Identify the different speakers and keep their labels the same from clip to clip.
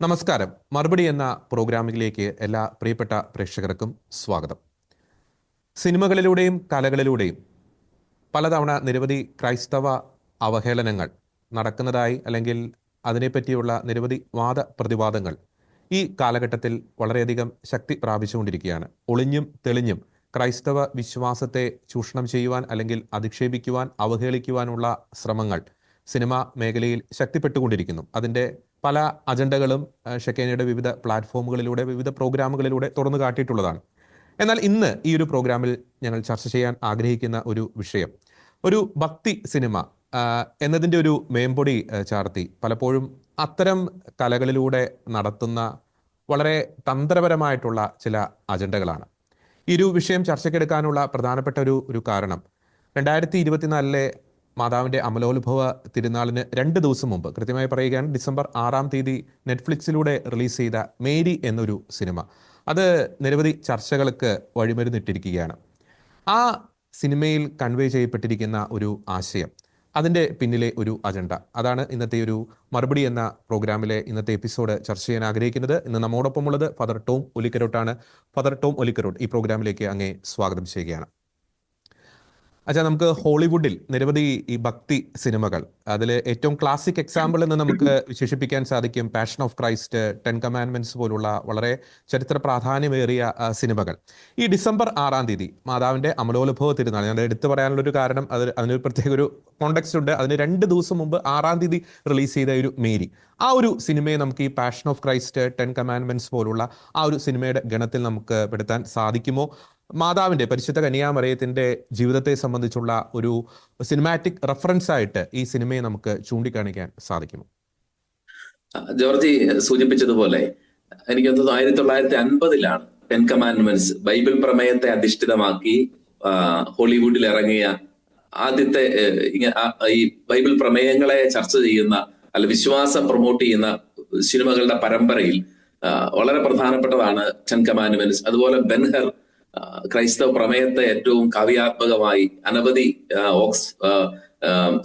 Speaker 1: നമസ്കാരം. മറുപടി എന്ന പ്രോഗ്രാമിലേക്ക് എല്ലാ പ്രിയപ്പെട്ട പ്രേക്ഷകർക്കും സ്വാഗതം. സിനിമകളിലൂടെയും കലകളിലൂടെയും പലതവണ നിരവധി ക്രൈസ്തവ അവഹേളനങ്ങൾ നടക്കുന്നതായി അല്ലെങ്കിൽ അതിനെപ്പറ്റിയുള്ള നിരവധി വാദ പ്രതിവാദങ്ങൾ ഈ കാലഘട്ടത്തിൽ വളരെയധികം ശക്തി പ്രാപിച്ചുകൊണ്ടിരിക്കുകയാണ്. ഒളിഞ്ഞും തെളിഞ്ഞും ക്രൈസ്തവ വിശ്വാസത്തെ ചൂഷണം ചെയ്യുവാൻ അല്ലെങ്കിൽ അധിക്ഷേപിക്കുവാൻ അവഹേളിക്കുവാനുള്ള ശ്രമങ്ങൾ സിനിമാ മേഖലയിൽ ശക്തിപ്പെട്ടുകൊണ്ടിരിക്കുന്നു. അതിന്റെ പല അജണ്ടകളും ഷെക്കേനയുടെ വിവിധ പ്ലാറ്റ്ഫോമുകളിലൂടെ വിവിധ പ്രോഗ്രാമുകളിലൂടെ തുറന്നു കാട്ടിയിട്ടുള്ളതാണ്. എന്നാൽ ഇന്ന് ഈ ഒരു പ്രോഗ്രാമിൽ ഞങ്ങൾ ചർച്ച ചെയ്യാൻ ആഗ്രഹിക്കുന്ന ഒരു വിഷയം ഒരു ഭക്തി സിനിമ എന്നതിന്റെ ഒരു മേമ്പൊടി ചാർത്തി. പലപ്പോഴും അത്തരം കലകളിലൂടെ നടത്തുന്ന വളരെ തന്ത്രപരമായിട്ടുള്ള ചില അജണ്ടകളാണ്. ഈ ഒരു വിഷയം ചർച്ചയ്ക്കെടുക്കാനുള്ള പ്രധാനപ്പെട്ട ഒരു ഒരു കാരണം രണ്ടായിരത്തി ഇരുപത്തിനാലിലെ മാതാവിന്റെ അമലോത്ഭവ തിരുനാളിന് രണ്ട് ദിവസം മുമ്പ് കൃത്യമായി പറയുകയാണ് ഡിസംബർ ആറാം തീയതി നെറ്റ്ഫ്ലിക്സിലൂടെ റിലീസ് ചെയ്ത മേരി എന്നൊരു സിനിമ. അത് നിരവധി ചർച്ചകൾക്ക് വഴിമരുന്നിട്ടിരിക്കുകയാണ്. ആ സിനിമയിൽ കൺവേ ചെയ്യപ്പെട്ടിരിക്കുന്ന ഒരു ആശയം അതിന്റെ പിന്നിലെ ഒരു അജണ്ട. അതാണ് ഇന്നത്തെ ഒരു മറുപടി എന്ന പ്രോഗ്രാമിലെ ഇന്നത്തെ എപ്പിസോഡ് ചർച്ച ചെയ്യാൻ ആഗ്രഹിക്കുന്നത്. ഇന്ന് നമ്മോടൊപ്പമുള്ളത് ഫദർ ടോം ഒലിക്കരോട്ടാണ്. ഫദർ ടോം ഒലിക്കരോട്ട് ഈ പ്രോഗ്രാമിലേക്ക് അങ്ങേ സ്വാഗതം ചെയ്യുകയാണ്. അച്ഛാ നമുക്ക് ഹോളിവുഡിൽ നിരവധി ഈ ഭക്തി സിനിമകൾ അതിൽ ഏറ്റവും ക്ലാസിക് എക്സാമ്പിൾ എന്ന് നമുക്ക് വിശേഷിപ്പിക്കാൻ സാധിക്കും passion of Christ ten commandments പോലുള്ള വളരെ ചരിത്ര പ്രാധാന്യമേറിയ സിനിമകൾ. ഈ ഡിസംബർ ആറാം തീയതി മാതാവിന്റെ അമലോത്ഭവ തിരുനാൾ ഞാൻ എടുത്തു പറയാനുള്ള ഒരു കാരണം അത് അതിനൊരു പ്രത്യേക ഒരു കോണ്ടെക്സ്റ്റ് ഉണ്ട്. അതിന് രണ്ട് ദിവസം മുമ്പ് ആറാം തീയതി റിലീസ് ചെയ്ത ഒരു മേരി. ആ ഒരു സിനിമയെ നമുക്ക് ഈ passion of Christ ten commandments പോലുള്ള ആ ഒരു സിനിമയുടെ ഗണത്തിൽ നമുക്ക് പെടുത്താൻ സാധിക്കുമോ? മാതാവിന്റെ പരിശുദ്ധ കന്യാമറിയത്തിന്റെ ജീവിതത്തെ സംബന്ധിച്ചുള്ള ഒരു സിനിമാറ്റിക് റെഫറൻസ് ആയിട്ട് ഈ സിനിമയെ നമുക്ക് ചൂണ്ടിക്കാണിക്കാൻ സാധിക്കുമോ?
Speaker 2: ജോർജി സൂചിപ്പിച്ചതുപോലെ എനിക്ക് തോന്നുന്നു ആയിരത്തി തൊള്ളായിരത്തി അൻപതിലാണ് ടെൻ കമാൻഡ്മെന്റ്സ് ബൈബിൾ പ്രമേയത്തെ അധിഷ്ഠിതമാക്കി ഹോളിവുഡിൽ ഇറങ്ങിയ ആദ്യത്തെ ഈ ബൈബിൾ പ്രമേയങ്ങളെ ചർച്ച ചെയ്യുന്ന അല്ല വിശ്വാസം പ്രൊമോട്ട് ചെയ്യുന്ന സിനിമകളുടെ പരമ്പരയിൽ വളരെ പ്രധാനപ്പെട്ടതാണ് ടെൻ കമാൻഡ്മെന്റ്സ് അതുപോലെ ബെൻഹർ ക്രൈസ്തവ പ്രമേയത്തെ ഏറ്റവും കാവ്യാത്മകമായി അനവധി ഓക്സ്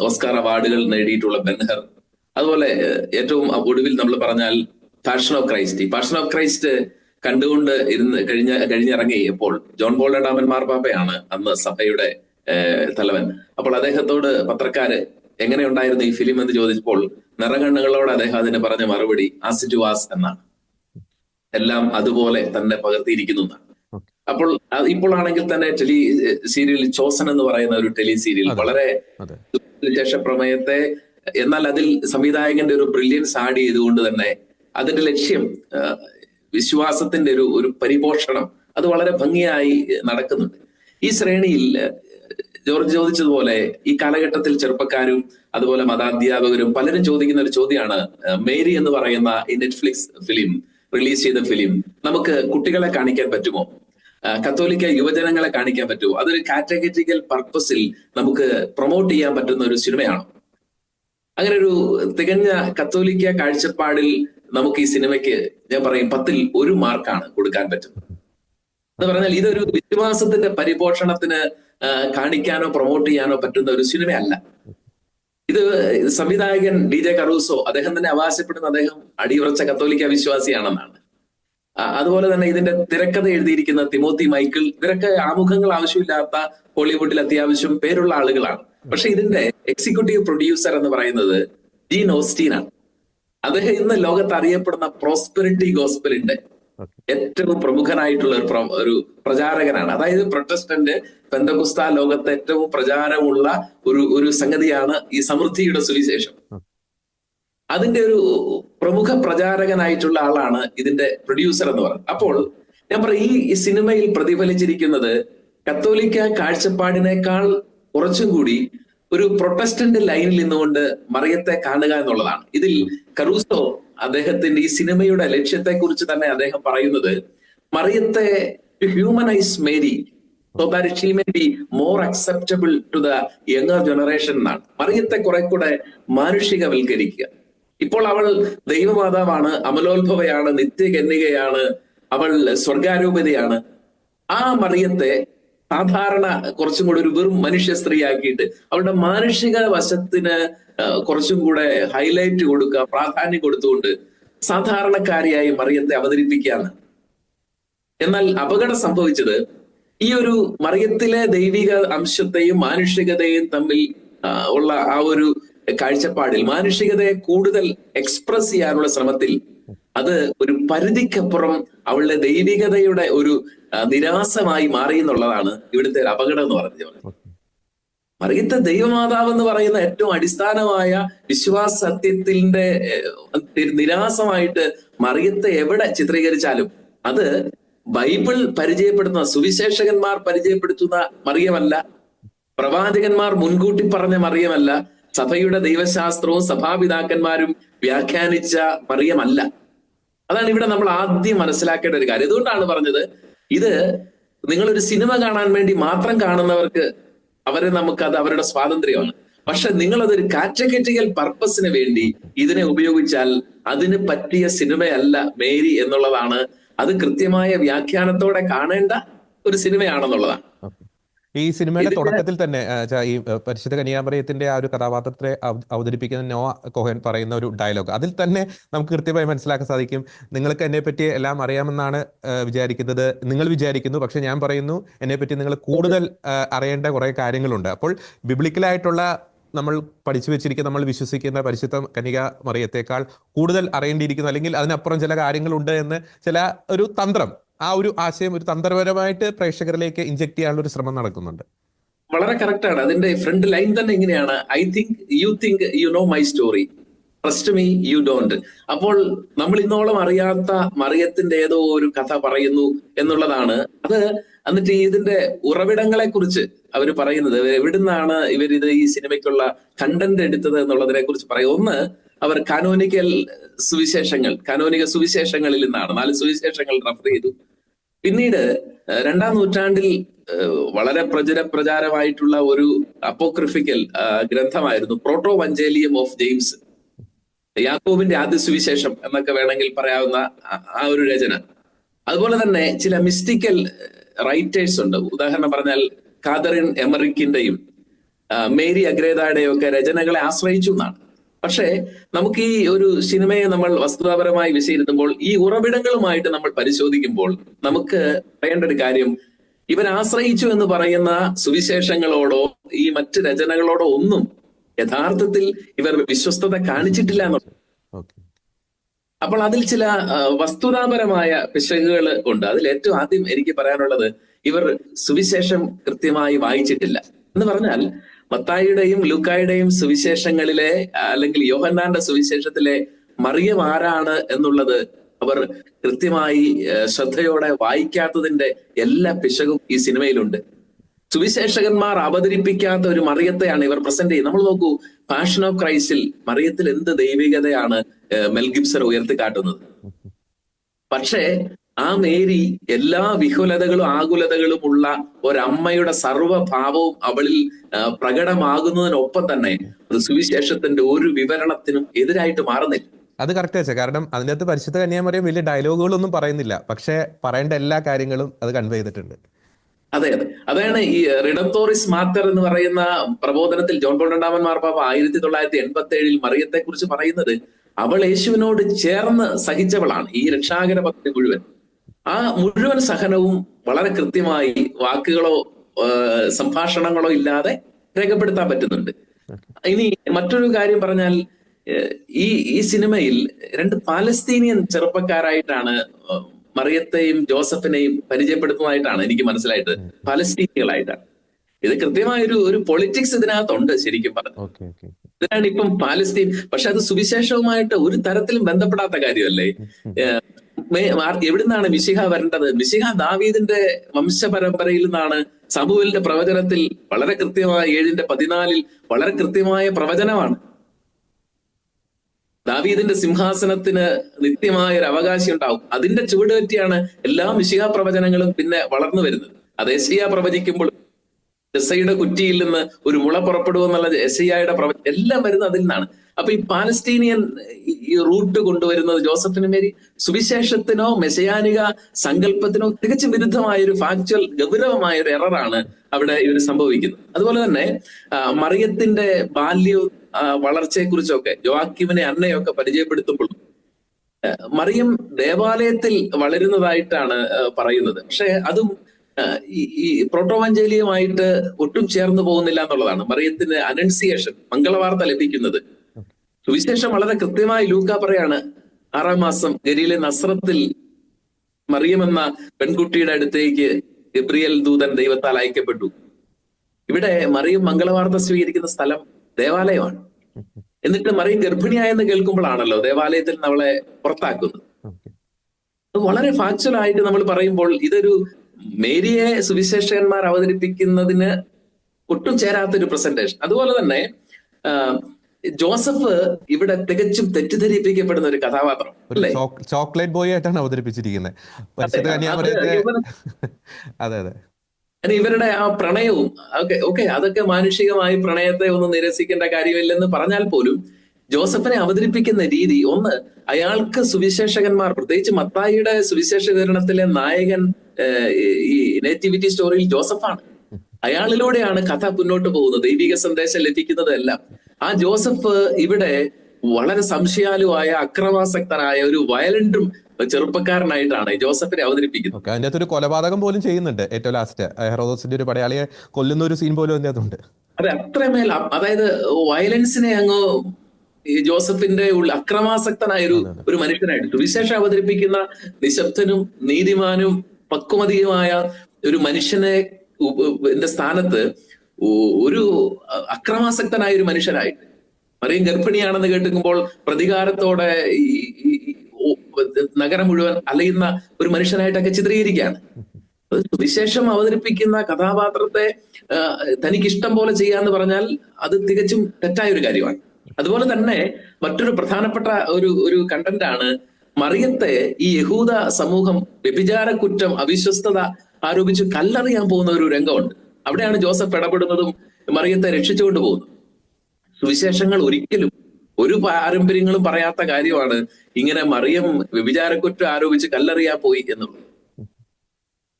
Speaker 2: ഓസ്കാർ അവാർഡുകൾ നേടിയിട്ടുള്ള ബെൻഹർ. അതുപോലെ ഏറ്റവും ഒടുവിൽ നമ്മൾ പറഞ്ഞാൽ passion of Christ passion of Christ കണ്ടുകൊണ്ട് ഇരുന്ന് കഴിഞ്ഞ കഴിഞ്ഞിറങ്ങിയപ്പോൾ ജോൺ പോൾ പാപ്പയാണ് അന്ന് സഭയുടെ തലവൻ. അപ്പോൾ അദ്ദേഹത്തോട് പത്രക്കാര് എങ്ങനെയുണ്ടായിരുന്നു ഈ ഫിലിം എന്ന് ചോദിച്ചപ്പോൾ നിറകണ്ണുകളോട് അദ്ദേഹം അതിന് പറഞ്ഞ മറുപടി ആസിറ്റുവാസ് എന്നാണ്. എല്ലാം അതുപോലെ തന്നെ പകർത്തിയിരിക്കുന്നു എന്നാണ്. അപ്പോൾ ഇപ്പോഴാണെങ്കിൽ തന്നെ ടെലി സീരിയൽ ചോസൻ എന്ന് പറയുന്ന ഒരു ടെലി സീരിയൽ വളരെ വിശേഷ പ്രമേയത്തെ എന്നാൽ അതിൽ സംവിധായകന്റെ ഒരു ബ്രില്യൻസ് ആഡ് ചെയ്തുകൊണ്ട് തന്നെ അതിന്റെ ലക്ഷ്യം വിശ്വാസത്തിന്റെ ഒരു ഒരു പരിപോഷണം അത് വളരെ ഭംഗിയായി നടക്കുന്നുണ്ട്. ഈ ശ്രേണിയിൽ ജോർജ് ചോദിച്ചതുപോലെ ഈ കാലഘട്ടത്തിൽ ചെറുപ്പക്കാരും അതുപോലെ മതാധ്യാപകരും പലരും ചോദിക്കുന്ന ഒരു ചോദ്യമാണ് മേരി എന്ന് പറയുന്ന ഈ നെറ്റ്ഫ്ലിക്സ് ഫിലിം റിലീസ് ചെയ്ത ഫിലിം നമുക്ക് കുട്ടികളെ കാണിക്കാൻ പറ്റുമോ? കത്തോലിക്ക യുവജനങ്ങളെ കാണിക്കാൻ പറ്റുമോ അതൊരു കാറ്റഗറ്റിക്കൽ പർപ്പസിൽ നമുക്ക് പ്രൊമോട്ട് ചെയ്യാൻ പറ്റുന്ന ഒരു സിനിമയാണോ? അങ്ങനെ ഒരു തികഞ്ഞ കത്തോലിക്ക കാഴ്ചപ്പാടിൽ നമുക്ക് ഈ സിനിമയ്ക്ക് ഞാൻ പറയും പത്തിൽ ഒരു മാർക്കാണ് കൊടുക്കാൻ പറ്റുന്നത്. എന്ന് പറഞ്ഞാൽ ഇതൊരു വിശ്വാസത്തിന്റെ പരിപോഷണത്തിന് കാണിക്കാനോ പ്രൊമോട്ട് ചെയ്യാനോ പറ്റുന്ന ഒരു സിനിമയല്ല. ഇത് സംവിധായകൻ ഡി ജെ കറൂസോ അദ്ദേഹം തന്നെ അവകാശപ്പെടുന്ന അദ്ദേഹം അടിയുറച്ച കത്തോലിക്ക വിശ്വാസിയാണെന്നാണ്. അതുപോലെ തന്നെ ഇതിന്റെ തിരക്കഥ എഴുതിയിരിക്കുന്ന തിമോത്തി മൈക്കിൾ ഇവരൊക്കെ ആമുഖങ്ങൾ ആവശ്യമില്ലാത്ത ഹോളിവുഡിൽ അത്യാവശ്യം പേരുള്ള ആളുകളാണ്. പക്ഷെ ഇതിന്റെ എക്സിക്യൂട്ടീവ് പ്രൊഡ്യൂസർ എന്ന് പറയുന്നത് ജീൻ ഓസ്റ്റീൻ ആണ് അദ്ദേഹം ഇന്ന് ലോകത്ത് അറിയപ്പെടുന്ന പ്രോസ്പെരിറ്റി ഗോസ്പലിന്റെ ഏറ്റവും പ്രമുഖനായിട്ടുള്ള ഒരു ഒരു പ്രചാരകനാണ്. അതായത് പ്രൊട്ടസ്റ്റന്റ് പെന്തകുസ്ത ലോകത്തെ ഏറ്റവും പ്രചാരമുള്ള ഒരു ഒരു സംഗതിയാണ് ഈ സമൃദ്ധിയുടെ സുവിശേഷം. അതിന്റെ ഒരു പ്രമുഖ പ്രചാരകനായിട്ടുള്ള ആളാണ് ഇതിന്റെ പ്രൊഡ്യൂസർ എന്ന് പറയുന്നത്. അപ്പോൾ ഞാൻ പറയും ഈ സിനിമയിൽ പ്രതിഫലിച്ചിരിക്കുന്നത് കത്തോലിക്ക കാഴ്ചപ്പാടിനേക്കാൾ കുറച്ചും കൂടി ഒരു പ്രൊട്ടസ്റ്റന്റ് ലൈനിൽ നിന്നുകൊണ്ട് മറിയത്തെ കാണുക എന്നുള്ളതാണ്. ഇതിൽ കറൂസോ അദ്ദേഹത്തിന്റെ ഈ സിനിമയുടെ ലക്ഷ്യത്തെ കുറിച്ച് തന്നെ അദ്ദേഹം പറയുന്നത് മറിയത്തെ humanise Mary so that she may be more acceptable to the younger generation എന്നാണ്. മറിയത്തെ കുറെ കൂടെ മാനുഷികവൽക്കരിക്കുക. ഇപ്പോൾ അവൾ ദൈവമാതാവാണ് അമലോത്ഭവയാണ് നിത്യകന്യകയാണ് അവൾ സ്വർഗാരൂപതയാണ്. ആ മറിയത്തെ സാധാരണ കുറച്ചും കൂടെ ഒരു വെറും മനുഷ്യ സ്ത്രീ ആക്കിയിട്ട് അവളുടെ മാനുഷിക വശത്തിന് കുറച്ചും കൂടെ ഹൈലൈറ്റ് കൊടുക്കുക പ്രാധാന്യം കൊടുത്തുകൊണ്ട് സാധാരണക്കാരിയായി മറിയത്തെ അവതരിപ്പിക്കുകയാണ്. എന്നാൽ അപകടം സംഭവിച്ചത് ഈ ഒരു മറിയത്തിലെ ദൈവിക അംശത്തെയും മാനുഷികതയും തമ്മിൽ ഉള്ള ആ ഒരു കാഴ്ചപ്പാടിൽ മാനുഷികതയെ കൂടുതൽ എക്സ്പ്രസ് ചെയ്യാനുള്ള ശ്രമത്തിൽ അത് ഒരു പരിധിക്കപ്പുറം അവളുടെ ദൈവികതയുടെ ഒരു നിരാസമായി മാറി എന്നുള്ളതാണ് ഇവിടുത്തെ ഒരു അപകടം എന്ന് പറഞ്ഞത്. മറിയത്തെ ദൈവമാതാവ് എന്ന് പറയുന്ന ഏറ്റവും അടിസ്ഥാനമായ വിശ്വാസ സത്യത്തിന്റെ നിരാസമായിട്ട് മറിയത്തെ എവിടെ ചിത്രീകരിച്ചാലും അത് ബൈബിൾ പരിചയപ്പെടുത്തുന്ന സുവിശേഷകന്മാർ പരിചയപ്പെടുത്തുന്ന മറിയമല്ല. പ്രവാചകന്മാർ മുൻകൂട്ടി പറഞ്ഞ മറിയമല്ല. സഭയുടെ ദൈവശാസ്ത്രവും സഭാപിതാക്കന്മാരും വ്യാഖ്യാനിച്ച മറിയമല്ല. അതാണ് ഇവിടെ നമ്മൾ ആദ്യം മനസ്സിലാക്കേണ്ട ഒരു കാര്യം. അതുകൊണ്ടാണ് പറഞ്ഞത് ഇത് നിങ്ങളൊരു സിനിമ കാണാൻ വേണ്ടി മാത്രം കാണുന്നവർക്ക് അവരെ നമുക്ക് അത് അവരുടെ സ്വാതന്ത്ര്യമാണ്. പക്ഷെ നിങ്ങൾ അതൊരു കാറ്റഗറ്റിക്കൽ പർപ്പസിന് വേണ്ടി ഇതിനെ ഉപയോഗിച്ചാൽ അതിന് പറ്റിയ സിനിമയല്ല മേരി എന്നുള്ളതാണ്. അത് കൃത്യമായ വ്യാഖ്യാനത്തോടെ കാണേണ്ട ഒരു സിനിമയാണെന്നുള്ളതാണ്.
Speaker 1: ഈ സിനിമയുടെ തുടക്കത്തിൽ തന്നെ ഈ പരിശുദ്ധ കന്യാമറിയത്തിന്റെ ആ ഒരു കഥാപാത്രത്തെ അവതരിപ്പിക്കുന്ന നോ കോഹൻ പറയുന്ന ഒരു ഡയലോഗ്. അതിൽ തന്നെ നമുക്ക് കൃത്യമായി മനസ്സിലാക്കാൻ സാധിക്കും. നിങ്ങൾക്ക് എന്നെ പറ്റി എല്ലാം അറിയാമെന്നാണ് വിചാരിക്കുന്നത്. നിങ്ങൾ വിചാരിക്കുന്നു പക്ഷെ ഞാൻ പറയുന്നു എന്നെ പറ്റി നിങ്ങൾ കൂടുതൽ അറിയേണ്ട കുറെ കാര്യങ്ങളുണ്ട്. അപ്പോൾ ബിബ്ലിക്കലായിട്ടുള്ള നമ്മൾ പഠിച്ചു വെച്ചിരിക്കുന്ന നമ്മൾ വിശ്വസിക്കുന്ന പരിശുദ്ധ കനിക മറിയത്തേക്കാൾ കൂടുതൽ അറിയേണ്ടിയിരിക്കുന്നു അല്ലെങ്കിൽ അതിനപ്പുറം ചില കാര്യങ്ങളുണ്ട് എന്ന് ചില ഒരു തന്ത്രം ആ ഒരു ആശയം ഒരു തന്ത്രപരമായിട്ട് പ്രേക്ഷകരിലേക്ക് ഇഞ്ചെക്ട് ചെയ്യാനുള്ള ഒരു ശ്രമം നടക്കുന്നുണ്ട്.
Speaker 2: വളരെ കറക്റ്റ് ആണ്. അതിന്റെ ഫ്രണ്ട് ലൈൻ തന്നെ ഇങ്ങനെയാണ്. I think you think you know my story trust me you don't അപ്പോൾ നമ്മൾ ഇന്നോളം അറിയാത്ത മറിയത്തിന്റെ ഏതോ ഒരു കഥ പറയുന്നു എന്നുള്ളതാണ്. അത് എന്നിട്ട് ഇതിന്റെ ഉറവിടങ്ങളെ കുറിച്ച് അവർ പറയുന്നത്. എവിടുന്നാണ് ഇവരിത് ഈ സിനിമയ്ക്കുള്ള കണ്ടന്റ് എടുത്തത് എന്നുള്ളതിനെ കുറിച്ച് പറയും. ഒന്ന് അവർ കാനോനിക്കൽ സുവിശേഷങ്ങൾ. കാനോനിക സുവിശേഷങ്ങളിൽ നിന്നാണ്. നാല് സുവിശേഷങ്ങൾ റഫർ ചെയ്തു. പിന്നീട് രണ്ടാം നൂറ്റാണ്ടിൽ വളരെ പ്രചര പ്രചാരമായിട്ടുള്ള ഒരു അപ്പോക്രിഫിക്കൽ ഗ്രന്ഥമായിരുന്നു പ്രോട്ടോ വഞ്ചേലിയം ഓഫ് ജെയിംസ് യാക്കോബിന്റെ ആദ്യ സുവിശേഷം എന്നൊക്കെ വേണമെങ്കിൽ പറയാവുന്ന ആ- ഒരു രചന. അതുപോലെ തന്നെ ചില മിസ്റ്റിക്കൽ റൈറ്റേഴ്സ് ഉണ്ട്. ഉദാഹരണം പറഞ്ഞാൽ കാതറിൻ എമറിക്കിന്റെയും മേരി അഗ്രേതയുടെയും ഒക്കെ രചനകളെ ആശ്രയിച്ചു എന്നാണ്. പക്ഷേ നമുക്ക് ഈ ഒരു സിനിമയെ നമ്മൾ വസ്തുതാപരമായി വിശയിരുത്തുമ്പോൾ ഈ ഉറവിടങ്ങളുമായിട്ട് നമ്മൾ പരിശോധിക്കുമ്പോൾ നമുക്ക് പറയേണ്ട ഒരു കാര്യം. ഇവർ ആശ്രയിച്ചു എന്ന് പറയുന്ന സുവിശേഷങ്ങളോടോ ഈ മറ്റ് രചനകളോടോ ഒന്നും യഥാർത്ഥത്തിൽ ഇവർ വിശ്വസ്തത കാണിച്ചിട്ടില്ല എന്നുള്ളത്. അപ്പോൾ അതിൽ ചില വസ്തുതാപരമായ പിശകുകൾ ഉണ്ട്. അതിൽ ഏറ്റവും ആദ്യം എനിക്ക് പറയാനുള്ളത് ഇവർ സുവിശേഷം കൃത്യമായി വായിച്ചിട്ടില്ല. എന്ന് പറഞ്ഞാൽ മത്തായിയുടെയും ലൂക്കായുടെയും സുവിശേഷങ്ങളിലെ അല്ലെങ്കിൽ യോഹന്നാന്റെ സുവിശേഷത്തിലെ മറിയം ആരാണ് എന്നുള്ളത് അവർ കൃത്യമായി ശ്രദ്ധയോടെ വായിക്കാത്തതിന്റെ എല്ലാ പിശകും ഈ സിനിമയിലുണ്ട്. സുവിശേഷകന്മാർ അവതരിപ്പിക്കാത്ത ഒരു മറിയത്തെയാണ് ഇവർ പ്രസന്റ് ചെയ്യുന്നത്. നമ്മൾ നോക്കൂ ഫാഷൻ ഓഫ് ക്രൈസ്റ്റിൽ മറിയത്തിൽ എന്ത് ദൈവികതയാണ് മെൽഗിപ്സർ ഉയർത്തി കാട്ടുന്നത്? പക്ഷേ ആ മേരി എല്ലാ വിഹുലതകളും ആകുലതകളും ഉള്ള ഒരമ്മയുടെ സർവഭാവവും അവളിൽ പ്രകടമാകുന്നതിനൊപ്പം തന്നെ അത് സുവിശേഷത്തിന്റെ ഒരു വിവരണത്തിനും എതിരായിട്ട് മാറുന്നില്ല.
Speaker 1: അത് കറക്റ്റ് വെച്ചാൽ കാരണം അതിന്റെ അകത്ത് പരിശുദ്ധ കന്യാമറിയം വലിയ ഡയലോഗുകളൊന്നും പറയുന്നില്ല. പക്ഷേ പറയേണ്ട എല്ലാ കാര്യങ്ങളും അത് കൺവേ ചെയ്തിട്ടുണ്ട്.
Speaker 2: അതെ അതെ. അതാണ് ഈ റിഡത്തോറിസ് മാറ്റർ എന്ന് പറയുന്ന പ്രബോധനത്തിൽ ജോൺ പോൾ രണ്ടാമൻ മാർപ്പാപ്പ ആയിരത്തി തൊള്ളായിരത്തി എൺപത്തി ഏഴിൽ മറിയത്തെ കുറിച്ച് പറയുന്നത് അവൾ യേശുവിനോട് ചേർന്ന് സഹിച്ചവളാണ്. ഈ രക്ഷാകര പദ്ധതി മുഴുവൻ. ആ മുഴുവൻ സഹനവും വളരെ കൃത്യമായി വാക്കുകളോ സംഭാഷണങ്ങളോ ഇല്ലാതെ രേഖപ്പെടുത്താൻ പറ്റുന്നുണ്ട്. ഇനി മറ്റൊരു കാര്യം പറഞ്ഞാൽ ഈ ഈ സിനിമയിൽ രണ്ട് പാലസ്തീനിയൻ ചെറുപ്പക്കാരായിട്ടാണ് മറിയത്തെയും ജോസഫിനെയും പരിചയപ്പെടുത്തുന്നതായിട്ടാണ് എനിക്ക് മനസ്സിലായിട്ട് പാലസ്തീനികളായിട്ടാണ്. ഇത് കൃത്യമായൊരു ഒരു പൊളിറ്റിക്സ് ഇതിനകത്തുണ്ട് ശരിക്കും പറഞ്ഞു ഇതിനാണ് ഇപ്പം പാലസ്തീൻ. പക്ഷെ അത് സുവിശേഷവുമായിട്ട് ഒരു തരത്തിലും ബന്ധപ്പെടാത്ത കാര്യമല്ലേ? എവിടുന്നാണ് മിശിഹ വരേണ്ടത്? മിശിഹ ദാവീദിന്റെ വംശപരമ്പരയിൽ നിന്നാണ് സമൂഹലിന്റെ പ്രവചനത്തിൽ വളരെ കൃത്യമായ ഏഴിന്റെ പതിനാലിൽ വളരെ കൃത്യമായ പ്രവചനമാണ്. ദാവീദിന്റെ സിംഹാസനത്തിന് നിത്യമായ ഒരു അവകാശം ഉണ്ടാവും അതിന്റെ ചുവടുപറ്റിയാണ് എല്ലാ മിശിഹ പ്രവചനങ്ങളും പിന്നെ വളർന്നു വരുന്നത്. അത് പ്രവചിക്കുമ്പോൾ എസ്ഐയുടെ കുറ്റിയിൽ നിന്ന് ഒരു മുള പുറപ്പെടുമെന്നുള്ള എസ്ഐയുടെ പ്രവ എല്ലാം വരുന്നത് അതിൽ നിന്നാണ്. അപ്പൊ ഈ പാലസ്തീനിയൻ ഈ- റൂട്ട് കൊണ്ടുവരുന്നത് ജോസഫിന് മേരി സുവിശേഷത്തിനോ മെസയാനിക സങ്കല്പത്തിനോ തികച്ചും വിരുദ്ധമായ ഒരു ഫാക്ച്വൽ ഗൗരവമായ ഒരു എററാണ് അവിടെ ഇവർ സംഭവിക്കുന്നത്. അതുപോലെ തന്നെ മറിയത്തിന്റെ ബാല്യവും വളർച്ചയെ കുറിച്ചൊക്കെ ജോാക്കിമിനെ അന്നയൊക്കെ പരിചയപ്പെടുത്തുമ്പോൾ മറിയം ദേവാലയത്തിൽ വളരുന്നതായിട്ടാണ് പറയുന്നത്. പക്ഷെ അതും ഈ പ്രോട്ടോവാഞ്ചേലിയുമായിട്ട് ഒട്ടും ചേർന്ന് പോകുന്നില്ല എന്നുള്ളതാണ്. മറിയത്തിന് അനൗൺസിയേഷൻ മംഗളവാർത്ത ലഭിക്കുന്നത്. സുവിശേഷം വളരെ കൃത്യമായി ലൂക്ക പറയാണ് ആറാം മാസം ഗരിയിലെ നസ്രത്തിൽ മറിയം എന്ന പെൺകുട്ടിയുടെ അടുത്തേക്ക് ഗബ്രിയൽ ദൂതൻ ദൈവത്താൽ അയക്കപ്പെട്ടു. ഇവിടെ മറിയം മംഗളവാർത്ത സ്വീകരിക്കുന്ന സ്ഥലം ദേവാലയമാണ്. എന്നിട്ട് മറിയം ഗർഭിണിയായെന്ന് കേൾക്കുമ്പോഴാണല്ലോ ദേവാലയത്തിൽ നമ്മളെ പുറത്താക്കുന്നത്. വളരെ ഫാക്ച്വൽ ആയിട്ട് നമ്മൾ പറയുമ്പോൾ ഇതൊരു മേരിയെ സുവിശേഷകന്മാർ അവതരിപ്പിക്കുന്നതിന് ഒട്ടും ചേരാത്തൊരു പ്രസന്റേഷൻ അതുപോലെ തന്നെ ജോസഫ് ഇവിടെ തികച്ചും തെറ്റിദ്ധരിപ്പിക്കപ്പെടുന്ന ഒരു കഥാപാത്രം അല്ലേ?
Speaker 1: ചോക്ലേറ്റ് ബോയ് ആയിട്ടാണ് അവതരിപ്പിച്ചിരിക്കുന്നത്.
Speaker 2: അത്.
Speaker 1: അതെ
Speaker 2: ഇവരുടെ ആ പ്രണയവും ഓക്കെ ഓക്കെ അതൊക്കെ മാനുഷികമായി പ്രണയത്തെ ഒന്നും നിരസിക്കേണ്ട കാര്യമില്ലെന്ന് പറഞ്ഞാൽ പോലും ജോസഫിനെ അവതരിപ്പിക്കുന്ന രീതി ഒന്ന് അയാൾക്ക് സുവിശേഷകന്മാർ പ്രത്യേകിച്ച് മത്തായിയുടെ സുവിശേഷ വിവരണത്തിലെ നായകൻ ഈ നേറ്റിവിറ്റി സ്റ്റോറിയിൽ ജോസഫാണ്. അയാളിലൂടെയാണ് കഥ മുന്നോട്ട് പോകുന്നത് ദൈവിക സന്ദേശം ലഭിക്കുന്നതെല്ലാം. ആ ജോസഫ് ഇവിടെ വളരെ സംശയാലുവായ അക്രമാസക്തനായ ഒരു വയലന്റും ചെറുപ്പക്കാരനായിട്ടാണ് ജോസഫിനെ അവതരിപ്പിക്കുന്നത്.
Speaker 1: അതിന്റെ അകത്ത് അകത്തൊരു കൊലപാതകം പോലും ചെയ്യുന്നുണ്ട് ഏറ്റവും ലാസ്റ്റ്. ഹെറോദോസിന്റെ ഒരു പടയാളിയെ കൊല്ലുന്ന ഒരു സീൻ പോലും അതിന്റെ അകത്തുണ്ട്.
Speaker 2: അതെ അത്രമേൽ അതായത് വയലൻസിനെ അങ്ങ് ഈ ജോസഫിന്റെ ഉള്ളിൽ അക്രമാസക്തനായ ഒരു ഒരു മനുഷ്യനായിട്ട് സുവിശേഷം അവതരിപ്പിക്കുന്ന നിശബ്ദനും നീതിമാനും പക്വമതിയുമായ ഒരു മനുഷ്യനെ സ്ഥാനത്ത് ഒരു അക്രമാസക്തനായ ഒരു മനുഷ്യനായിട്ട്. മറിയം ഗർഭിണിയാണെന്ന് കേട്ടുമ്പോൾ പ്രതികാരത്തോടെ നഗരം മുഴുവൻ അലയുന്ന ഒരു മനുഷ്യനായിട്ടൊക്കെ ചിത്രീകരിക്കുകയാണ്. സുവിശേഷം അവതരിപ്പിക്കുന്ന കഥാപാത്രത്തെ തനിക്ക് ഇഷ്ടം പോലെ ചെയ്യാന്ന് പറഞ്ഞാൽ അത് തികച്ചും തെറ്റായ ഒരു കാര്യമാണ്. അതുപോലെ തന്നെ മറ്റൊരു പ്രധാനപ്പെട്ട ഒരു ഒരു കണ്ടന്റാണ് മറിയത്തെ ഈ യഹൂദ സമൂഹം വ്യഭിചാര കുറ്റം അവിശ്വസ്തത ആരോപിച്ച് കല്ലെറിയാൻ പോകുന്ന ഒരു രംഗമുണ്ട്. അവിടെയാണ് ജോസഫ് ഇടപെടുന്നതും മറിയത്തെ രക്ഷിച്ചുകൊണ്ട് പോകുന്നത്. സുവിശേഷങ്ങൾ ഒരിക്കലും ഒരു പാരമ്പര്യങ്ങളും പറയാത്ത കാര്യമാണ് ഇങ്ങനെ മറിയം വ്യഭിചാരക്കുറ്റം ആരോപിച്ച് കല്ലെറിയാൻ പോയി എന്നുള്ളത്.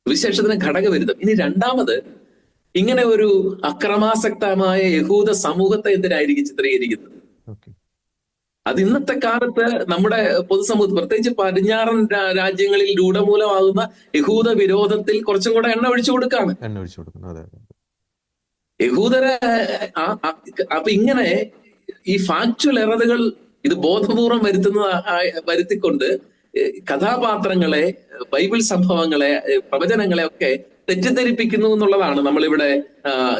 Speaker 2: സുവിശേഷത്തിന് ഘടകവിരുദ്ധം ഇനി രണ്ടാമത് ഇങ്ങനെ ഒരു അക്രമാസക്തമായ യഹൂദ സമൂഹത്തെ എന്തിനായിരിക്കും ചിത്രീകരിക്കുന്നത്? അത് ഇന്നത്തെ കാലത്ത് നമ്മുടെ പൊതുസമൂഹത്തിൽ പ്രത്യേകിച്ച് പടിഞ്ഞാറൻ രാജ്യങ്ങളിൽ രൂഢമൂലമാകുന്ന യഹൂദ വിരോധത്തിൽ കുറച്ചും കൂടെ എണ്ണ ഒഴിച്ചു കൊടുക്കാണ്.
Speaker 1: എണ്ണ ഒഴിച്ചു കൊടുക്കുന്നു. അതെ
Speaker 2: യഹൂദരെ അപ്പൊ ഇങ്ങനെ ഈ ഫാക്ച്വൽ എററുകൾ ഇത് ബോധപൂർവം വരുത്തുന്ന വരുത്തിക്കൊണ്ട് കഥാപാത്രങ്ങളെ ബൈബിൾ സംഭവങ്ങളെ പ്രവചനങ്ങളെ ഒക്കെ തെറ്റിദ്ധരിപ്പിക്കുന്നു എന്നുള്ളതാണ് നമ്മളിവിടെ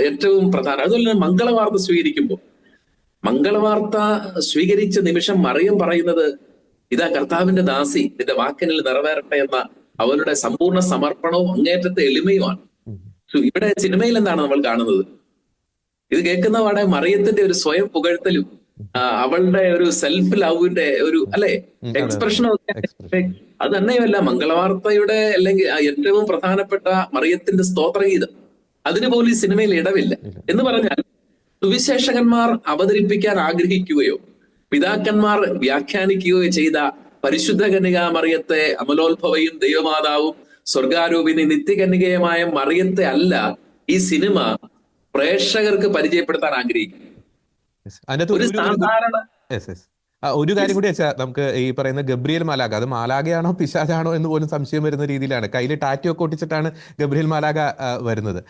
Speaker 2: ഏറ്റവും പ്രധാനം. അതുപോലെ തന്നെ മംഗളവാർത്ത സ്വീകരിക്കുമ്പോൾ. മംഗളവാർത്ത സ്വീകരിച്ച നിമിഷം മറിയം പറയുന്നത് ഇതാ കർത്താവിന്റെ ദാസി നിന്റെ വാക്കിനിൽ നിറവേറട്ടെ എന്ന അവരുടെ സമ്പൂർണ സമർപ്പണവും അങ്ങേറ്റത്തെ എളിമയുമാണ്. ഇവിടെ സിനിമയിൽ എന്താണ് നമ്മൾ കാണുന്നത്? ഇത് കേൾക്കുന്ന പാടെ മറിയത്തിന്റെ ഒരു സ്വയം പുകഴ്ത്തലും അവളുടെ ഒരു സെൽഫ് ലവിന്റെ ഒരു അല്ലെ. എക്സ്പ്രഷനും ഒക്കെ. അത് തന്നെയുമല്ല മംഗളവാർത്തയുടെ അല്ലെങ്കിൽ ഏറ്റവും പ്രധാനപ്പെട്ട മറിയത്തിന്റെ സ്തോത്രഗീതം. അതിന് പോലും ഈ സിനിമയിൽ ഇടവില്ല. എന്ന് പറഞ്ഞാൽ സുവിശേഷകന്മാർ അവതരിപ്പിക്കാൻ ആഗ്രഹിക്കുകയോ പിതാക്കന്മാർ വ്യാഖ്യാനിക്കുകയോ ചെയ്ത പരിശുദ്ധ കന്യകാ മറിയത്തെ അമലോത്ഭവയും ദൈവമാതാവും സ്വർഗാരൂപിണി നിത്യകന്യകയുമായ മറിയത്തെ അല്ല ഈ സിനിമ പ്രേക്ഷകർക്ക് പരിചയപ്പെടുത്താൻ ആഗ്രഹിക്കുന്നു. ഒരു സാധാരണ.
Speaker 1: ഒരു കാര്യം കൂടി വെച്ചാൽ നമുക്ക് ഈ പറയുന്ന ഗബ്രിയൽ മാലാക അത് മാലാകയാണോ പിശാചാണോ എന്ന് പോലും സംശയം വരുന്ന രീതിയിലാണ് കയ്യിൽ ടാറ്റോ ഒക്കെ ഒട്ടിച്ചിട്ടാണ് ഗബ്രിയൽ മാലാക വരുന്നത്.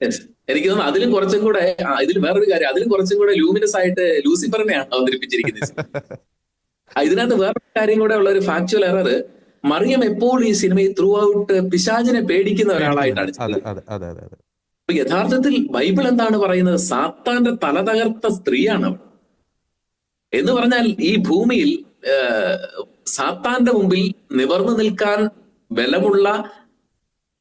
Speaker 2: എനിക്ക് തോന്നുന്നു അതിലും കുറച്ചും കൂടെ ഇതിൽ വേറൊരു കാര്യം അതിലും കുറച്ചും കൂടെ ലൂമിനസ് ആയിട്ട് ലൂസിഫറിനെയാണ് അവതരിപ്പിച്ചിരിക്കുന്നത് ഇതിനകത്ത് വേറൊരു കാര്യം കൂടെ ഉള്ള ഒരു ഫാക്ച്വൽ എറർ മറിയം എപ്പോഴും ഈ സിനിമയിൽ ത്രൂ ഔട്ട് പിശാചിനെ പേടിക്കുന്ന ഒരാളായിട്ടാണ് അപ്പൊ യഥാർത്ഥത്തിൽ ബൈബിൾ എന്താണ് പറയുന്നത്? സാത്താന്റെ തല തകർത്ത സ്ത്രീയാണ് എന്ന് പറഞ്ഞാൽ ഈ ഭൂമിയിൽ സാത്താന്റെ മുമ്പിൽ നിവർന്നു നിൽക്കാൻ ബലമുള്ള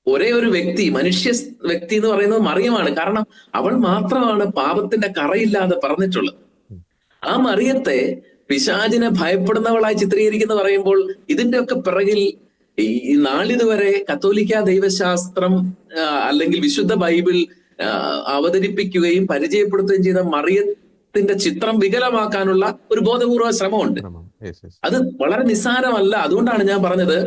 Speaker 2: ഒരേ ഒരു വ്യക്തി മനുഷ്യ വ്യക്തി എന്ന് പറയുന്നത് മറിയമാണ്. കാരണം അവൾ മാത്രമാണ് പാപത്തിന്റെ കറയില്ലാതെ പറഞ്ഞിട്ടുള്ളത് ആ മറിയത്തെ പിശാചിനെ ഭയപ്പെടുന്നവളായി ചിത്രീകരിക്കുന്ന പറയുമ്പോൾ ഇതിന്റെയൊക്കെ പിറകിൽ ഈ- നാളിതുവരെ കത്തോലിക്ക ദൈവശാസ്ത്രം അല്ലെങ്കിൽ വിശുദ്ധ ബൈബിൾ അവതരിപ്പിക്കുകയും പരിചയപ്പെടുത്തുകയും ചെയ്ത മറിയത്തിന്റെ ചിത്രം വികലമാക്കാനുള്ള ഒരു ബോധപൂർവ ശ്രമമുണ്ട്. അത് വളരെ നിസ്സാരമല്ല. അതുകൊണ്ടാണ് ഞാൻ പറഞ്ഞത്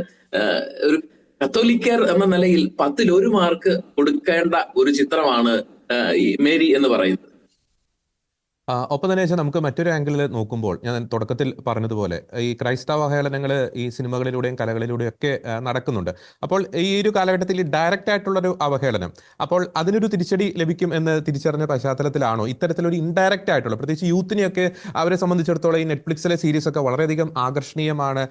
Speaker 2: ഒരു കത്തോലിക്കർ എന്ന നിലയിൽ പത്തിൽ ഒരു മാർക്ക് കൊടുക്കേണ്ട ഒരു ചിത്രമാണ് മേരി എന്ന് പറയുന്നത്.
Speaker 1: ഒപ്പം തന്നെ വെച്ചാൽ നമുക്ക് മറ്റൊരു ആംഗിളിൽ നോക്കുമ്പോൾ ഞാൻ തുടക്കത്തിൽ പറഞ്ഞതുപോലെ ഈ ക്രൈസ്തവ അവഹേളനങ്ങൾ ഈ സിനിമകളിലൂടെയും കലകളിലൂടെയും ഒക്കെ നടക്കുന്നുണ്ട്. അപ്പോൾ ഈ ഒരു കാലഘട്ടത്തിൽ ഡയറക്റ്റ് ആയിട്ടുള്ളൊരു അവഹേളനം അപ്പോൾ അതിനൊരു തിരിച്ചടി ലഭിക്കും എന്ന് തിരിച്ചറിഞ്ഞ പശ്ചാത്തലത്തിലാണോ? ഇത്തരത്തിലൊരു ഇൻഡയറക്റ്റ് ആയിട്ടുള്ള പ്രത്യേകിച്ച് യൂത്തിനെയൊക്കെ അവരെ സംബന്ധിച്ചിടത്തോളം ഈ നെറ്റ്ഫ്ലിക്സിലെ സീരീസ് ഒക്കെ വളരെയധികം ആകർഷണീയമാണ്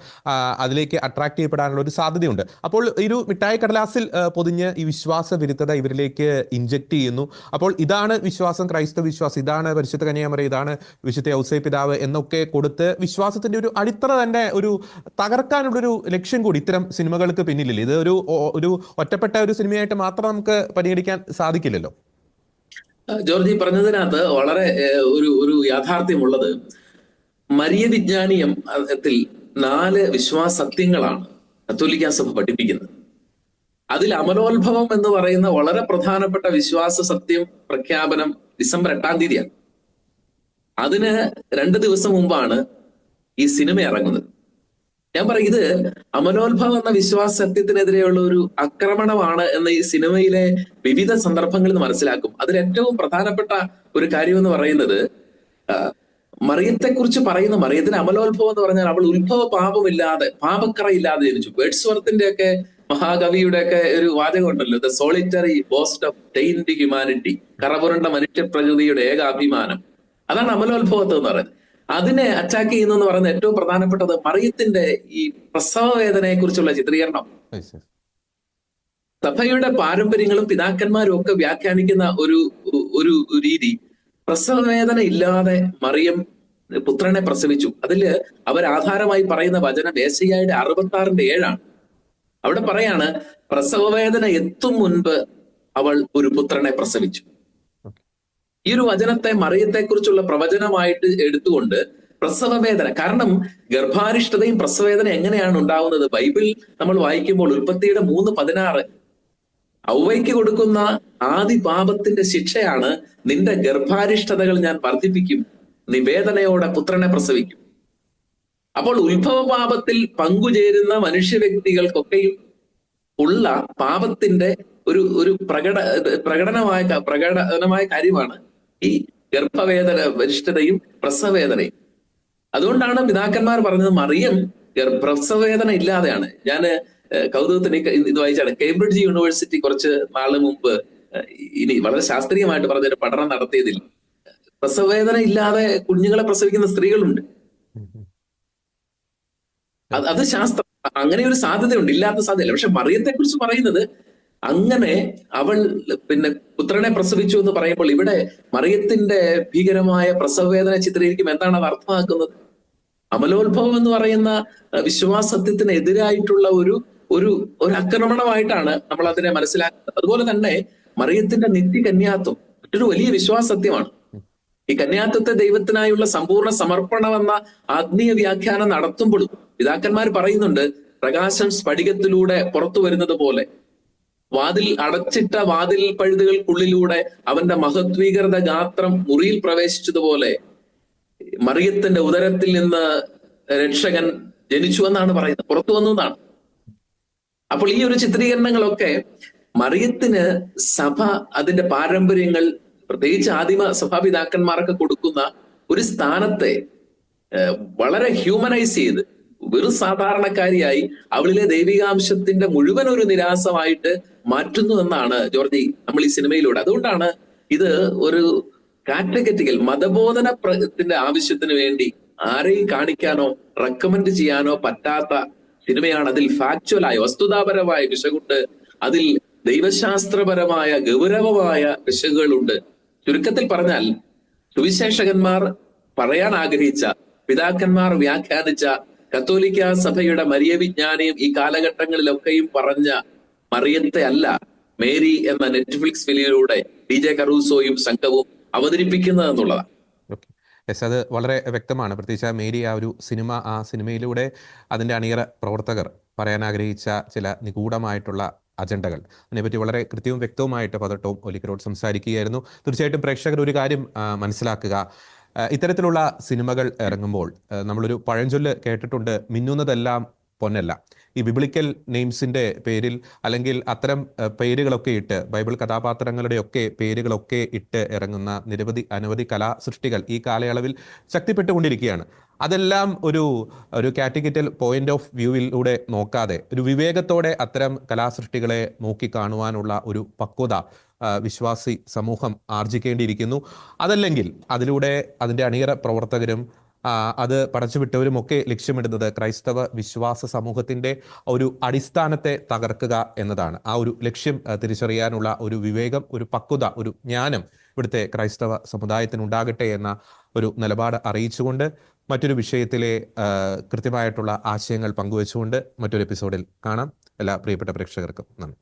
Speaker 1: അതിലേക്ക് അട്രാക്ട് ചെയ്യപ്പെടാനുള്ള ഒരു സാധ്യതയുണ്ട്. അപ്പോൾ ഈ ഒരു മിഠായി കടലാസിൽ പൊതിഞ്ഞ് ഈ വിശ്വാസ വിരുദ്ധത ഇവരിലേക്ക് ഇഞ്ചക്ട് ചെയ്യുന്നു. അപ്പോൾ ഇതാണ് വിശ്വാസം ക്രൈസ്തവ വിശ്വാസം ഇതാണ് പരിശുദ്ധ കന്യാമറ ഇതാണ് വിശുദ്ധ ഔസൈ പിതാവ് എന്നൊക്കെ കൊടുത്ത് വിശ്വാസത്തിന്റെ ഒരു അടിത്തറ തന്നെ ഒരു തകർക്കാനുള്ളൊരു ലക്ഷ്യം കൂടി ഇത്തരം സിനിമകൾക്ക് പിന്നിലില്ല? ഇത് ഒരു ഒരു ഒറ്റപ്പെട്ട ഒരു സിനിമയായിട്ട് മാത്രം നമുക്ക് പരിഗണിക്കാൻ സാധിക്കില്ലല്ലോ.
Speaker 2: ജോർജി പറഞ്ഞതിനകത്ത് വളരെ ഒരു ഒരു യാഥാർത്ഥ്യമുള്ളത്. മരിയ അതിൽ നാല് വിശ്വാസ സത്യങ്ങളാണ് കത്തോലിക്ക സഭ പഠിപ്പിക്കുന്നത്. അതിൽ അമലോത്ഭവം എന്ന് പറയുന്ന വളരെ പ്രധാനപ്പെട്ട വിശ്വാസ സത്യം പ്രഖ്യാപനം ഡിസംബർ എട്ടാം തീയതിയാണ്. അതിന് രണ്ട് ദിവസം മുമ്പാണ് ഈ സിനിമ ഇറങ്ങുന്നത്. ഞാൻ പറയും ഇത് അമലോത്ഭവം എന്ന വിശ്വാസ സത്യത്തിനെതിരെയുള്ള ഒരു ആക്രമണമാണ് എന്ന് ഈ സിനിമയിലെ വിവിധ സന്ദർഭങ്ങളിൽ മനസ്സിലാക്കും. അതിൽ ഏറ്റവും പ്രധാനപ്പെട്ട ഒരു കാര്യം എന്ന് പറയുന്നത് മറിയത്തെ കുറിച്ച് പറയുന്ന മറിയത്തിന് അമലോത്ഭവം എന്ന് പറഞ്ഞാൽ അവൾ ഉത്ഭവ പാപമില്ലാതെ പാപക്കറയില്ലാതെ ജനിച്ചു. വേഡ്സ്വർത്തിന്റെ ഒക്കെ മഹാകവിയുടെ ഒക്കെ ഒരു വാചകം ഉണ്ടല്ലോ the solitary boast of tainted humanity കറപുരണ്ട മനുഷ്യ പ്രകൃതിയുടെ ഏക അഭിമാനം അതാണ് അമലോത്ഭവത്വം എന്ന് പറയുന്നത്. അതിനെ അറ്റാക്ക് ചെയ്യുന്നു എന്ന് പറയുന്നത് ഏറ്റവും പ്രധാനപ്പെട്ടത് മറിയത്തിന്റെ ഈ പ്രസവ വേദനയെ കുറിച്ചുള്ള ചിത്രീകരണം. സഭയുടെ പാരമ്പര്യങ്ങളും പിതാക്കന്മാരും ഒക്കെ വ്യാഖ്യാനിക്കുന്ന ഒരു ഒരു രീതി. പ്രസവ വേദന ഇല്ലാതെ മറിയം പുത്രനെ പ്രസവിച്ചു. അതിൽ അവരാധാരമായി പറയുന്ന വചനം ഏശയ്യായുടെ അറുപത്തി ആറിന്റെ ഏഴാണ്. അവിടെ പറയാണ് പ്രസവ വേദന എത്തും മുൻപ് അവൾ ഒരു പുത്രനെ പ്രസവിച്ചു. ഈ ഒരു വചനത്തെ മറിയത്തെക്കുറിച്ചുള്ള പ്രവചനമായിട്ട് എടുത്തുകൊണ്ട് പ്രസവവേദന. കാരണം ഗർഭാരിഷ്ടതയും പ്രസവവേദന എങ്ങനെയാണ് ഉണ്ടാവുന്നത്? ബൈബിൾ നമ്മൾ വായിക്കുമ്പോൾ ഉൽപ്പത്തിയുടെ മൂന്ന് പതിനാറ്. ഔവയ്ക്ക് കൊടുക്കുന്ന ആദി പാപത്തിന്റെ ശിക്ഷയാണ് നിന്റെ ഗർഭാരിഷ്ടതകൾ ഞാൻ വർദ്ധിപ്പിക്കും. നിവേദനയോടെ പുത്രനെ പ്രസവിക്കും. അപ്പോൾ ഉത്ഭവ പാപത്തിൽ പങ്കുചേരുന്ന മനുഷ്യ വ്യക്തികൾക്കൊക്കെയും ഉള്ള പാപത്തിന്റെ ഒരു ഒരു പ്രകട പ്രകടനമായ പ്രകടനമായ കാര്യമാണ്. ഈ ഗർഭവേദന വരിഷ്ഠതയും പ്രസവവേദനയും. അതുകൊണ്ടാണ് പിതാക്കന്മാർ പറഞ്ഞത് മറിയം പ്രസവവേദന ഇല്ലാതെയാണ്. ഞാൻ കൗതുകത്തിന് ഇത് വായിച്ചാണ്. കേംബ്രിഡ്ജ് യൂണിവേഴ്സിറ്റി കുറച്ച് നാൾ മുമ്പ് ഇനി വളരെ ശാസ്ത്രീയമായിട്ട് പറഞ്ഞൊരു പഠനം നടത്തിയതിൽ പ്രസവവേദന ഇല്ലാതെ കുഞ്ഞുങ്ങളെ പ്രസവിക്കുന്ന സ്ത്രീകളുണ്ട്. അത് ശാസ്ത്രം. അങ്ങനെ ഒരു സാധ്യതയുണ്ട്. ഇല്ലാത്ത സാധ്യതയില്ല. പക്ഷെ മറിയത്തെ കുറിച്ച് പറയുന്നത് അങ്ങനെ അവൾ പിന്നെ പുത്രനെ പ്രസവിച്ചു എന്ന് പറയുമ്പോൾ ഇവിടെ മറിയത്തിന്റെ ഭീകരമായ പ്രസവവേദന ചിത്രീകരിക്കും. എന്താണ് അത് അർത്ഥമാക്കുന്നത്? അമലോത്ഭവം എന്ന് പറയുന്ന വിശ്വാസത്യത്തിന് എതിരായിട്ടുള്ള ഒരു ഒരു ഒരു ആക്രമണമായിട്ടാണ് നമ്മൾ അതിനെ മനസ്സിലാക്കുന്നത്. അതുപോലെ തന്നെ മറിയത്തിന്റെ നിത്യ നിത്യകന്യാത്വം മറ്റൊരു വലിയ വിശ്വാസത്യമാണ്. ഈ കന്യാത്വത്തെ ദൈവത്തിനായുള്ള സമ്പൂർണ സമർപ്പണമെന്ന ആത്മീയ വ്യാഖ്യാനം നടത്തുമ്പോഴും പിതാക്കന്മാർ പറയുന്നുണ്ട് പ്രകാശം സ്ഫടികത്തിലൂടെ പുറത്തു വരുന്നത് പോലെ. വാതിൽ അടച്ചിട്ട വാതിൽ പഴുതുകൾക്കുള്ളിലൂടെ അവന്റെ മഹത്വീകൃത ഗാത്രം മുറിയിൽ പ്രവേശിച്ചതുപോലെ മറിയത്തിന്റെ ഉദരത്തിൽ നിന്ന് രക്ഷകൻ ജനിച്ചു എന്നാണ് പറയുന്നത്. പുറത്തു വന്നു എന്നാണ്. അപ്പോൾ ഈ ഒരു ചിത്രീകരണങ്ങളൊക്കെ മറിയത്തിന് സഭ അതിന്റെ പാരമ്പര്യങ്ങൾ പ്രത്യേകിച്ച് ആദിമ സഭാപിതാക്കന്മാർക്ക് കൊടുക്കുന്ന ഒരു സ്ഥാനത്തെ വളരെ ഹ്യൂമനൈസ് ചെയ്ത് വെറും സാധാരണക്കാരിയായി അവളിലെ ദൈവികാംശത്തിന്റെ മുഴുവൻ ഒരു നിരാസമായിട്ട് മാറ്റുന്നു എന്നാണ് ജോർജി നമ്മൾ ഈ സിനിമയിലൂടെ. അതുകൊണ്ടാണ് ഇത് ഒരു കാറ്റഗറ്റിക്കൽ മതബോധന പ്രത്തിന്റെ ആവശ്യത്തിന് വേണ്ടി ആരെയും കാണിക്കാനോ റെക്കമെൻഡ് ചെയ്യാനോ പറ്റാത്ത സിനിമയാണ് അതിൽ ഫാക്ച്വലായ വസ്തുതാപരമായ വിഷകുണ്ട് അതിൽ ദൈവശാസ്ത്രപരമായ ഗൗരവമായ പിശകുകളുണ്ട് ചുരുക്കത്തിൽ പറഞ്ഞാൽ സുവിശേഷകന്മാർ പറയാൻ ആഗ്രഹിച്ച പിതാക്കന്മാർ വ്യാഖ്യാനിച്ച കത്തോലിക്ക സഭയുടെ മരിയ വിജ്ഞാനിയും ഈ കാലഘട്ടങ്ങളിലൊക്കെയും പറഞ്ഞ മറിയത്തെ അല്ല മേരി എന്ന നെറ്റ്ഫ്ലിക്സ് ഫിലിമിലൂടെ ഡി ജെ കറൂസോയും സംഘവും അവതരിപ്പിക്കുന്നത് എന്നുള്ളതാണ്.
Speaker 1: യെസ് അത് വളരെ വ്യക്തമാണ്. പ്രത്യേകിച്ച് മേരി ആ ഒരു സിനിമ ആ സിനിമയിലൂടെ അതിന്റെ അണിയറ പ്രവർത്തകർ പറയാൻ ആഗ്രഹിച്ച ചില നിഗൂഢമായിട്ടുള്ള അജണ്ടകൾ. അതിനെപ്പറ്റി വളരെ കൃത്യവും വ്യക്തവുമായിട്ട് പതട്ടവും ഒലിക്കരോട് സംസാരിക്കുകയായിരുന്നു. തീർച്ചയായിട്ടും പ്രേക്ഷകർ ഒരു കാര്യം മനസ്സിലാക്കുക. ഇത്തരത്തിലുള്ള സിനിമകൾ ഇറങ്ങുമ്പോൾ നമ്മളൊരു പഴഞ്ചൊല്ല് കേട്ടിട്ടുണ്ട് മിന്നുന്നതെല്ലാം പൊന്നല്ല. ഈ ബിബ്ലിക്കൽ നെയിംസിന്റെ പേരിൽ അല്ലെങ്കിൽ അത്തരം പേരുകളൊക്കെ ഇട്ട് ബൈബിൾ കഥാപാത്രങ്ങളുടെയൊക്കെ പേരുകളൊക്കെ ഇട്ട് ഇറങ്ങുന്ന നിരവധി അനവധി കലാസൃഷ്ടികൾ ഈ കാലയളവിൽ ശക്തിപ്പെട്ടുകൊണ്ടിരിക്കുകയാണ്. അതെല്ലാം ഒരു ഒരു കാറ്റഗറ്റൽ പോയിന്റ് ഓഫ് വ്യൂവിലൂടെ നോക്കാതെ ഒരു വിവേകത്തോടെ അത്തരം കലാസൃഷ്ടികളെ നോക്കിക്കാണുവാനുള്ള ഒരു പക്വത വിശ്വാസി സമൂഹം ആർജിക്കേണ്ടിയിരിക്കുന്നു. അതല്ലെങ്കിൽ അതിലൂടെ അതിന്റെ അണിയറ പ്രവർത്തകരും അത് പടച്ചുവിട്ടവരും ഒക്കെ ലക്ഷ്യമിടുന്നത് ക്രൈസ്തവ വിശ്വാസ സമൂഹത്തിന്റെ ഒരു അടിസ്ഥാനത്തെ തകർക്കുക എന്നതാണ്. ആ ഒരു ലക്ഷ്യം തിരിച്ചറിയാനുള്ള ഒരു വിവേകം ഒരു പക്വത ഒരു ജ്ഞാനം ഇവിടുത്തെ ക്രൈസ്തവ സമുദായത്തിനുണ്ടാകട്ടെ എന്ന ഒരു നിലപാട് അറിയിച്ചുകൊണ്ട് മറ്റൊരു വിഷയത്തിലെ കൃത്യമായിട്ടുള്ള ആശയങ്ങൾ പങ്കുവച്ചുകൊണ്ട് മറ്റൊരു എപ്പിസോഡിൽ കാണാം. എല്ലാ പ്രിയപ്പെട്ട പ്രേക്ഷകർക്കും നന്ദി.